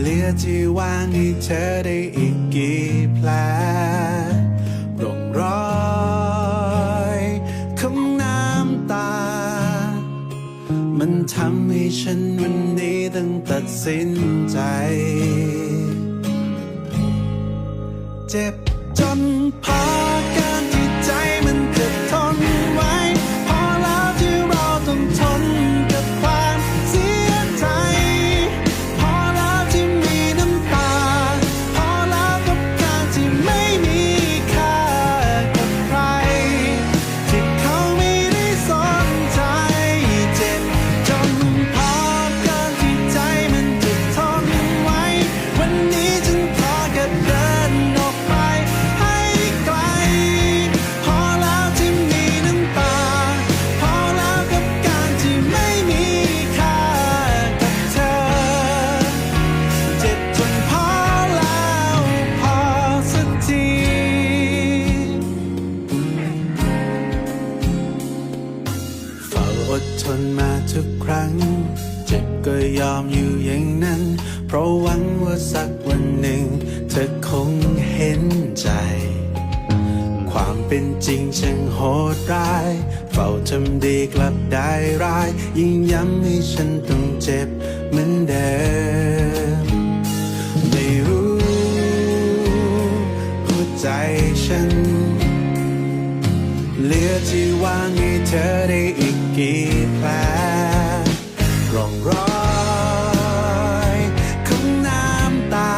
เหลือที่ว่างให้เธอได้อีกกี่แผลร่องรอยของน้ำตา มันทำให้ฉันวันนี้ต้องตัดสินใจ เจ็บจนพอ อดทนมาทุกครั้ง เจ็บก็ยอมอยู่อย่างนั้น เพราะหวังว่าสักวันหนึ่ง เธอคงเห็นใจ ความเป็นจริงช่างโหดร้าย เฝ้าทำดีกลับได้ร้าย ยิ่งย้ำให้ฉันต้องเจ็บเหมือนเดิม ไม่รู้หัวใจฉัน เหลือที่ว่างให้เธอได้อีกกี่แผลร่องรอยของน้ำตา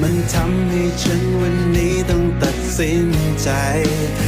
มันทำให้ฉันวันนี้ต้องตัดสินใจเจ็บจ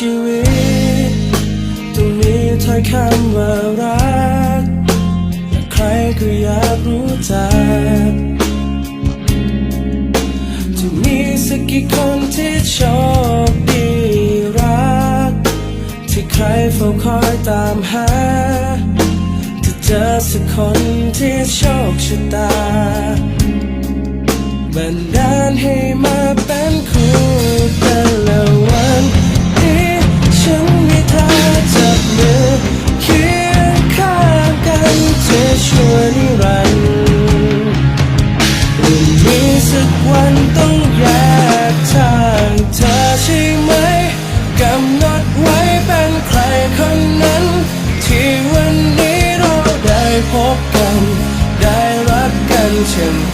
ชีวิตต้องมีถ้อยคำว่ารักและใครก็อยากรู้จักจะมีสักกี่คนที่โชคดีรัก ที่ใครเฝ้าคอยตามหาจะเจอสักคนที่โชคชะตาบันดาลให้มาเป็นคู่กันแล้ววัน ฉันมีเธอจับมือเคียงข้างกันเจะชั่วนิรันดร์วันนี้สักวันต้องแยกทางเธอใช่ไหมกำหนดไว้เป็นใครคนนั้น ที่วันนี้เราได้พบกัน ได้รักกันเป็น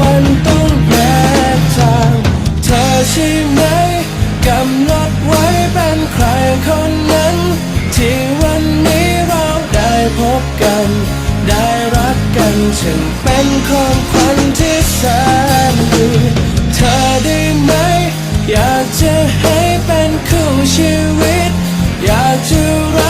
วันต้องแยกทางเธอใช่ไหมกำหนดไว้เป็นใครคนนั้น ที่วันนี้เราได้พบกัน ได้รักกันฉันเป็นของขวัญที่แสนดีเธอได้ไหม อยากจะให้เป็นคู่ชีวิต อยากจะรัก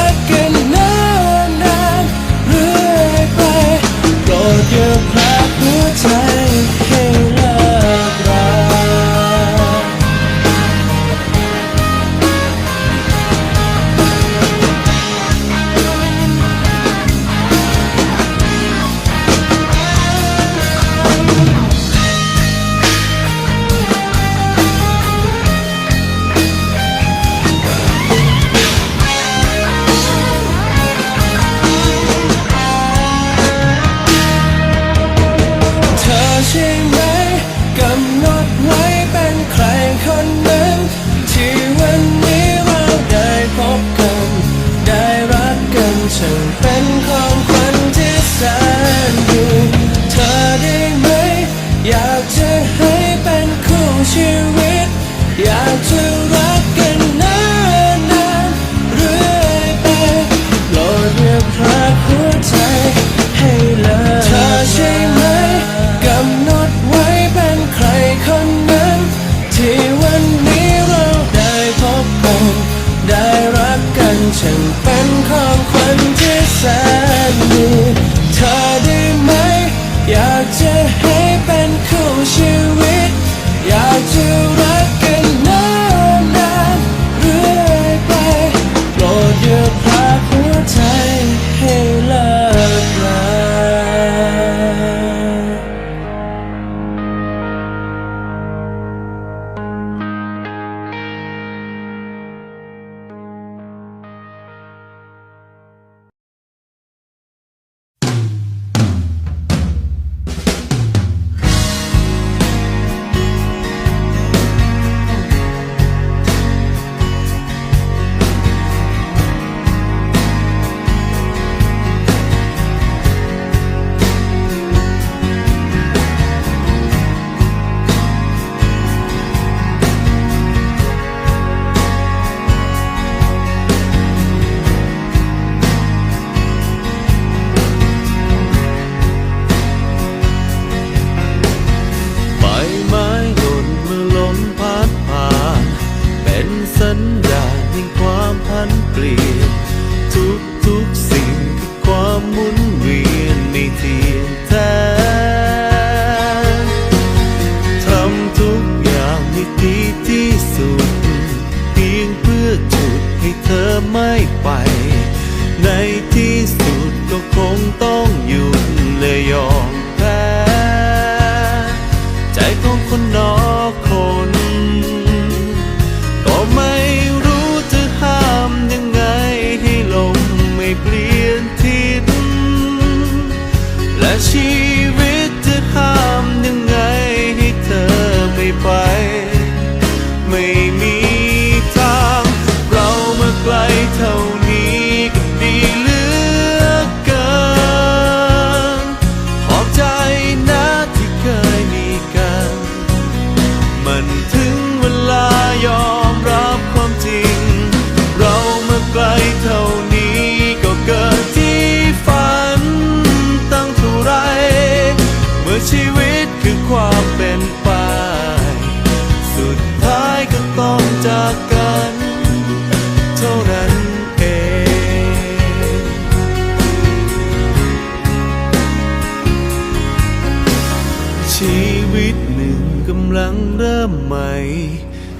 วิตหนึ่งกำลังเริ่มใหม่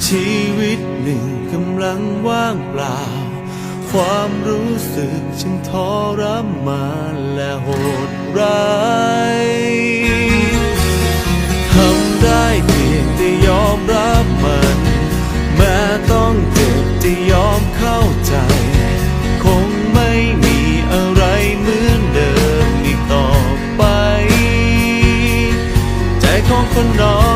ชีวิตหนึ่งกำลังว่างเปล่า ความรู้สึกฉันทรมานและโหดร้าย คนนอน